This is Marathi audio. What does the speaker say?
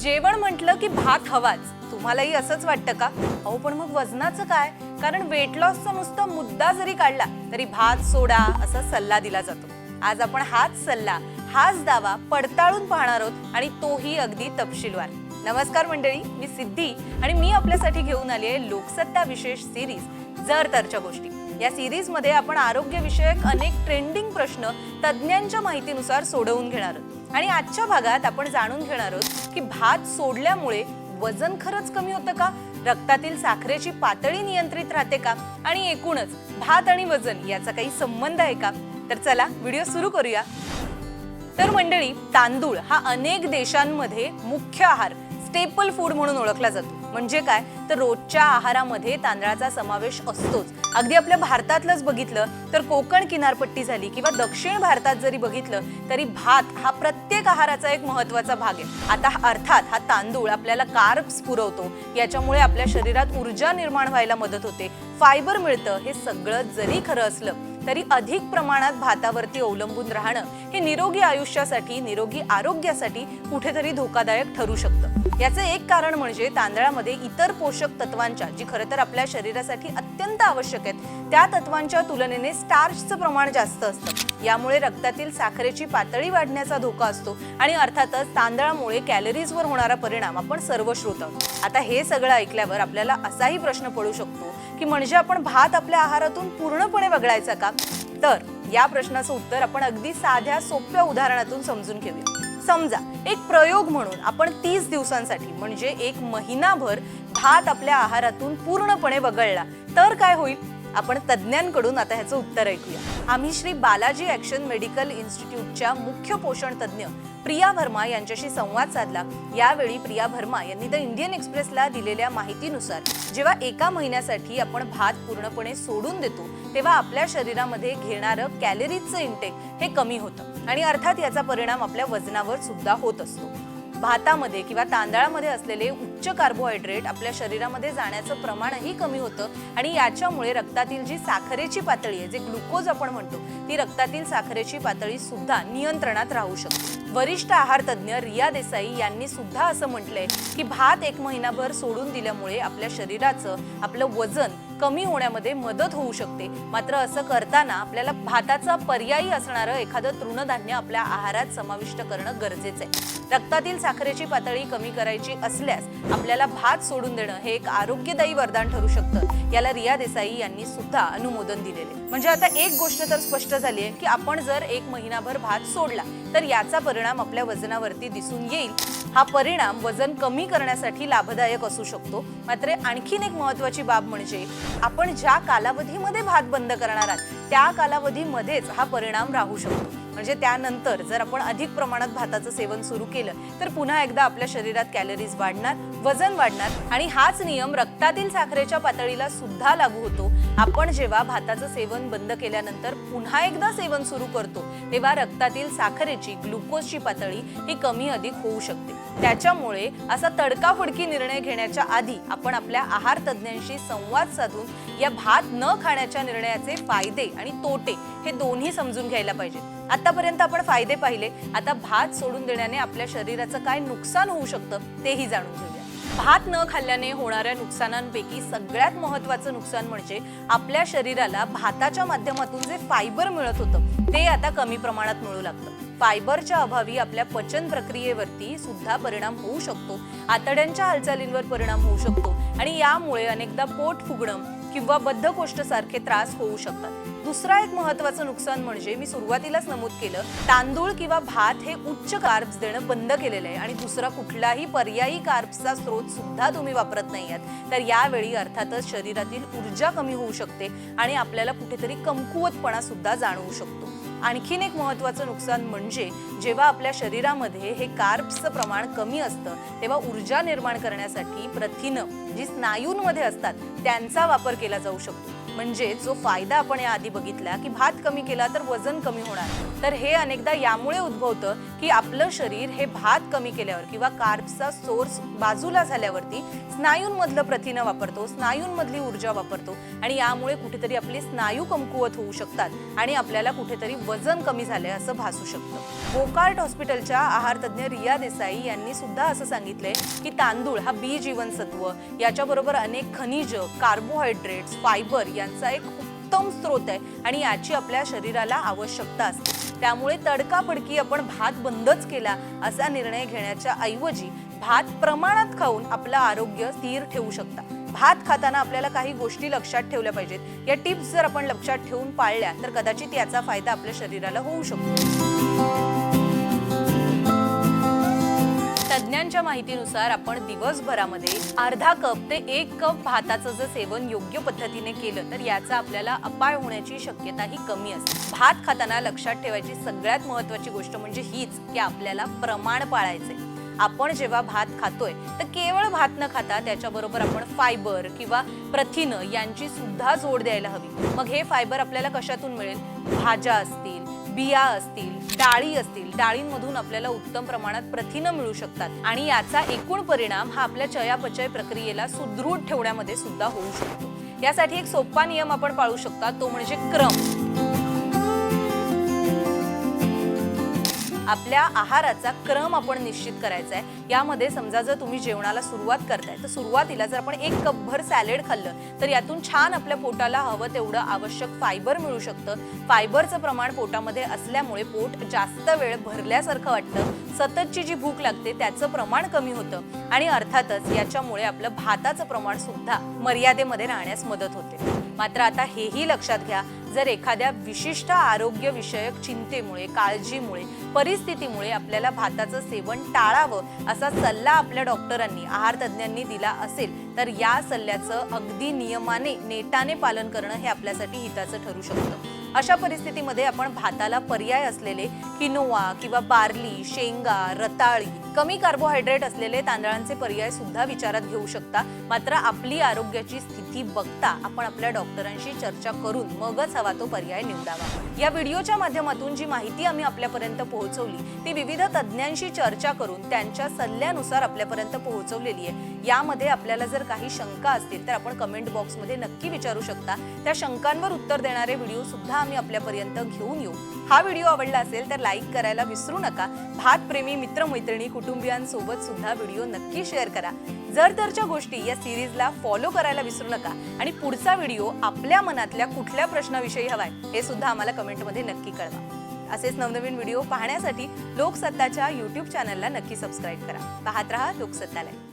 जेवण म्हटलं की भात हवाच. तुम्हालाही असंच वाटतं का? अहो पण मग वजनाचं काय? कारण वेट लॉसचा नुसता मुद्दा जरी काढला तरी भात सोडा असा सल्ला दिला जातो. आज आपण हाच सल्ला हाच दावा पडताळून पाहणार आहोत आणि तोही अगदी तपशीलवार. नमस्कार मंडळी मी सिद्धी आणि मी आपल्यासाठी घेऊन आली आहे लोकसत्ता विशेष सिरीज जर तरच्या गोष्टी. या सिरीजमध्ये आपण आरोग्यविषयक अनेक ट्रेंडिंग प्रश्न तज्ज्ञांच्या माहितीनुसार सोडवून घेणार आहोत. आणि आजच्या भागात आपण जाणून घेणार आहोत की भात सोडल्यामुळे वजन खरंच कमी होतं का? रक्तातील साखरेची पातळी नियंत्रित राहते का? आणि एकूणच भात आणि वजन याचा काही संबंध आहे का? तर चला व्हिडिओ सुरू करूया. तर मंडळी तांदूळ हा अनेक देशांमध्ये मुख्य आहार स्टेपल फूड म्हणून ओळखला जातो. म्हणजे काय? तर रोजच्या आहारामध्ये तांदळाचा समावेश असतोच. अगदी आपल्या भारतातलंच बघितलं तर कोकण किनारपट्टी झाली किंवा दक्षिण भारतात जरी बघितलं तरी भात हा प्रत्येक आहाराचा एक महत्त्वाचा भाग आहे. आता अर्थात हा तांदूळ आपल्याला कार्ब्स पुरवतो. याच्यामुळे आपल्या शरीरात ऊर्जा निर्माण व्हायला मदत होते. फायबर मिळतं हे सगळं जरी खरं असलं तरी अधिक प्रमाणात भातावरती अवलंबून राहणं हे निरोगी आयुष्यासाठी निरोगी आरोग्यासाठी कुठेतरी धोकादायक ठरू शकतं. याचं एक कारण म्हणजे तांदळामध्ये इतर पोषक तत्वांच्या जी खरं तर आपल्या शरीरासाठी अत्यंत आवश्यक आहेत त्या तत्वांच्या तुलनेने स्टार्चचं प्रमाण जास्त असतं. यामुळे रक्तातील साखरेची पातळी वाढण्याचा धोका असतो आणि अर्थातच तांदळामुळे कॅलरीजवर होणारा परिणाम आपण सर्व श्रोत आता हे सगळं ऐकल्यावर आपल्याला असाही प्रश्न पडू शकतो की म्हणजे आपण भात आपल्या आहारातून पूर्णपणे वगळायचा का? तर या प्रश्नाचं उत्तर आपण अगदी साध्या सोप्या उदाहरणातून समजून घेऊया. समजा एक प्रयोग म्हणून आपण तीस दिवसांसाठी म्हणजे एक महिनाभर भात आपल्या आहारातून पूर्णपणे वगळला तर काय होईल? आपण तज्ज्ञांकडून आता ह्याचं उत्तर ऐकूया. आम्ही श्री बालाजी ॲक्शन मेडिकल इन्स्टिट्यूटच्या मुख्य पोषण तज्ज्ञ प्रिया वर्मा यांच्याशी संवाद साधला. यावेळी प्रिया वर्मा यांनी द इंडियन एक्सप्रेसला दिलेल्या माहितीनुसार जेव्हा एका महिन्यासाठी आपण भात पूर्णपणे सोडून देतो तेव्हा आपल्या शरीरामध्ये घेणारं कॅलरीजचं इंटेक हे कमी होतं. आणि अर्थात याचा परिणाम आपल्या वजनावर सुद्धा होत असतो. भातामध्ये किंवा तांदळामध्ये असलेले उच्च कार्बोहायड्रेट आपल्या शरीरामध्ये जाण्याचं प्रमाणही कमी होतं आणि याच्यामुळे रक्तातील जी साखरेची पातळी आहे जे ग्लुकोज आपण म्हणतो ती रक्तातील साखरेची पातळी सुद्धा नियंत्रणात राहू शकते. वरिष्ठ आहार तज्ज्ञ रिया देसाई यांनी सुद्धा असं म्हटलंय की भात एक महिनाभर सोडून दिल्यामुळे आपल्या शरीराचं आपलं वजन कमी होण्यामध्ये मदत होऊ शकते. मात्र असं करताना आपल्याला भाताचा पर्यायी असणारं एखादं तृणधान्य आपल्या आहारात समाविष्ट करणं गरजेचं आहे. रक्तातील साखरेची पातळी कमी करायची असल्यास आपल्याला भात सोडून देणं हे एक आरोग्यदायी वरदान ठरू शकतं. याला रिया देसाई यांनी सुद्धा अनुमोदन दिलेले म्हणजे आता एक गोष्ट तर स्पष्ट झाली आहे की आपण जर एक महिनाभर भात सोडला तर याचा परिणाम आपल्या वजनावरती दिसून येईल. हा परिणाम वजन कमी करण्यासाठी लाभदायक असू शकतो. मात्र आणखीन एक महत्वाची बाब म्हणजे आपण ज्या कालावधीमध्ये भात बंद करणार आहात त्या कालावधीमध्येच हा परिणाम राहू शकतो. म्हणजे त्यानंतर जर आपण अधिक प्रमाणात भाताचं सेवन सुरू केलं तर पुन्हा एकदा आपल्या शरीरात कॅलरीज वाढणार वजन वाढणार आणि हाच नियम रक्तातील साखरेच्या पातळीला सुद्धा लागू होतो. आपण जेव्हा भाताचं सेवन बंद केल्यानंतर पुन्हा एकदा सेवन सुरू करतो तेव्हा रक्तातील साखरेची ग्लुकोजची पातळी ही कमी अधिक होऊ शकते. त्याच्यामुळे असा तडकाफडकी निर्णय घेण्याच्या आधी आपण आपल्या आहार तज्ज्ञांशी संवाद साधून या भात न खाण्याच्या निर्णयाचे फायदे आणि तोटे हे दोन्ही समजून घ्यायला पाहिजे. आतापर्यंत आपण फायदे पाहिले. आता भात सोडून देण्याने आपल्या शरीराचं काय नुकसान होऊ शकतं तेही जाणून घेऊया. भात न खाल्ल्याने होणाऱ्या नुकसानांपैकी सगळ्यात महत्वाचं नुकसान म्हणजे आपल्या शरीराला भाताच्या माध्यमातून जे फायबर मिळत होतं ते आता कमी प्रमाणात मिळू लागतं. फायबरच्या अभावी आपल्या पचन प्रक्रियेवरती सुद्धा परिणाम होऊ शकतो. आतड्यांच्या हालचालींवर परिणाम होऊ शकतो. आणि यामुळे अनेकदा पोट फुगणं किंवा बद्धकोष्ठ सारखे त्रास होऊ शकतात. दुसरा एक महत्वाचं नुकसान म्हणजे मी सुरुवातीलाच नमूद केलं तांदूळ किंवा भात हे उच्च कार्ब्स देणं बंद केलेलं आहे आणि दुसरा कुठलाही पर्यायी कार्ब्सचा स्रोत सुद्धा तुम्ही वापरत नाही आहात तर यावेळी अर्थातच शरीरातील ऊर्जा कमी होऊ शकते आणि आपल्याला कुठेतरी कमकुवतपणा सुद्धा जाणवू शकतो. आणखीन एक महत्वाचं नुकसान म्हणजे जेव्हा आपल्या शरीरामध्ये हे कार्ब्सचं प्रमाण कमी असतं तेव्हा ऊर्जा निर्माण करण्यासाठी प्रथिनं जी स्नायूंमध्ये असतात त्यांचा वापर केला जाऊ शकतो. म्हणजे जो फायदा आपण या आधी बघितला की भात कमी केला तर वजन कमी होणार. तर हे अनेकदा यामुळे उद्भवतं की आपलं शरीर हे भात कमी केल्यावर किंवा कार्बचा सोर्स बाजूला झाल्यावरती स्नायूंमधलं प्रथिनं वापरतो स्नायूंमधली ऊर्जा वापरतो आणि यामुळे कुठेतरी आपले स्नायू कमकुवत होऊ शकतात आणि आपल्याला कुठेतरी वजन कमी झालंय असं भासू शकतं. बोकार्ट हॉस्पिटलच्या आहार तज्ज्ञ रिया देसाई यांनी सुद्धा असं सांगितलंय की तांदूळ हा बी जीवनसत्व याच्याबरोबर अनेक खनिज कार्बोहायड्रेट्स फायबर यांचा एक उत्तम स्रोत आहे आणि याची आपल्या शरीराला आवश्यकता असते. त्यामुळे तडकाफडकी आपण भात बंदच केला असा निर्णय घेण्याच्या ऐवजी भात प्रमाणात खाऊन आपलं आरोग्य स्थिर ठेवू शकता. भात खाताना आपल्याला काही गोष्टी लक्षात ठेवल्या पाहिजेत. या टिप्स जर आपण लक्षात ठेवून पाळल्या तर कदाचित याचा फायदा आपल्या शरीराला होऊ शकतो. तज्ज्ञांच्या माहितीनुसार आपण दिवसभरामध्ये अर्धा कप ते एक कप भाताचं जर सेवन योग्य पद्धतीने केलं तर याचा आपल्याला अपाय होण्याची शक्यताही कमी असते. भात खाताना लक्षात ठेवायची सगळ्यात महत्वाची गोष्ट म्हणजे हीच की आपल्याला प्रमाण पाळायचे आपण जेव्हा भात खातोय तर केवळ भात न खाता त्याच्याबरोबर आपण फायबर किंवा प्रथिनं यांची सुद्धा जोड द्यायला हवी. मग हे फायबर आपल्याला कशातून मिळेल? भाज्या असतील बिया असतील डाळी असतील. डाळींमधून आपल्याला उत्तम प्रमाणात प्रथिनं मिळू शकतात आणि याचा एकूण परिणाम हा आपल्या चयापचय प्रक्रियेला सुदृढ ठेवण्यामध्ये सुद्धा होऊ शकतो. यासाठी एक सोपा नियम आपण पाळू शकता तो म्हणजे क्रम. आपल्या आहाराचा क्रम आपण निश्चित करायचा आहे. यामध्ये समजा जर तुम्ही जेवणाला सुरुवात करताय तर सुरुवातीला जर आपण एक कपभर सॅलेड खाल्लं तर यातून छान आपल्या पोटाला हवं तेवढं आवश्यक फायबर मिळू शकतं. फायबरचं प्रमाण पोटामध्ये असल्यामुळे पोट जास्त वेळ भरल्यासारखं वाटतं. सततची जी भूक लागते त्याचं प्रमाण कमी होतं. आणि अर्थातच याच्यामुळे आपलं भाताचं प्रमाण सुद्धा मर्यादेमध्ये राहण्यास मदत होते. मात्र आता हेही लक्षात घ्या जर एखाद्या विशिष्ट आरोग्य विषयक चिंतेमुळे काळजीमुळे परिस्थितीमुळे आपल्याला भाताचं सेवन टाळावं असा सल्ला आपल्या डॉक्टरांनी आहार तज्ज्ञांनी दिला असेल तर या सल्ल्याचं अगदी नियमाने नेटाने पालन करणं हे आपल्यासाठी हिताचं ठरू शकतं. अशा परिस्थितीमध्ये आपण भाताला पर्याय असलेले किनोवा किंवा बार्ली शेंगा रताळी कमी कार्बोहायड्रेट असलेले तांदळांचे पर्याय सुद्धा विचारात घेऊ शकता. मात्र आपली आरोग्याची स्थिती बघता आपण आपल्या डॉक्टरांशी चर्चा करून मगच हवा तो पर्याय निवडावा. या व्हिडिओच्या माध्यमातून जी माहिती आम्ही आपल्यापर्यंत पोहोचवली ती विविध तज्ज्ञांशी चर्चा करून त्यांच्या सल्ल्यानुसार आपल्यापर्यंत पोहोचवलेली आहे. यामध्ये आपल्याला जर काही शंका असतील तर आपण कमेंट बॉक्समध्ये नक्की विचारू शकता. त्या शंकांवर उत्तर देणारे व्हिडिओ सुद्धा आम्ही आपल्यापर्यंत घेऊन येऊ. हा व्हिडिओ आवडला असेल तर लाईक करायला विसरू नका. भातप्रेमी मित्रमैत्रिणी कुटुंबियांसोबत सुद्धा व्हिडिओ नक्की शेअर करा. जर तरच्या गोष्टी या सिरीजला फॉलो करायला विसरू नका आणि पुढचा व्हिडिओ आपल्या मनातल्या कुठल्या प्रश्नाविषयी हवाय हे सुद्धा आम्हाला कमेंटमध्ये नक्की कळवा. असेच नवनवीन व्हिडिओ पाहण्यासाठी लोकसत्ताच्या युट्यूब चॅनलला नक्की सबस्क्राईब करा. पाहत रहा लोकसत्तालय.